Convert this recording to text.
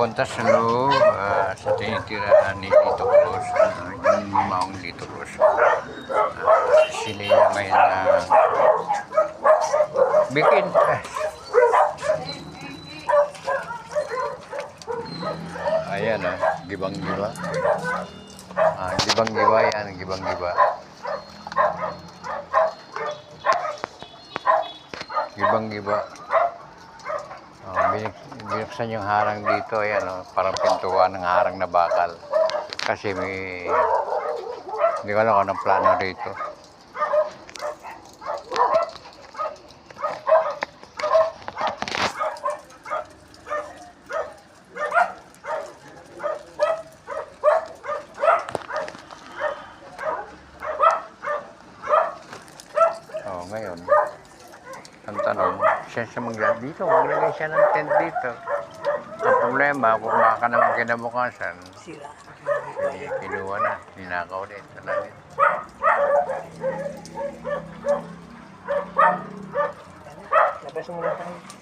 Santa sa loob, ah, sa tinitirahan ni Lito Cruz, ah, yung maong Lito Cruz. Ah, sila ngayon na bikin. Ayan ah, gibang-giba. Ah, gibang-giba yan, gibang-giba. Gibang-giba. Binuksan yung harang dito, ayan oh, parang pintuan ng harang na bakal. Kasi may hindi ko alam kung anong plano rito. Oh, ngayon, ang tanong, siya siya maglagay dito, maglagay siya ng tent dito. Problema, kung baka naman kinabukasan, Sira. hindi kinuha na, ninakaw din sa langit. Labas mo na tayo.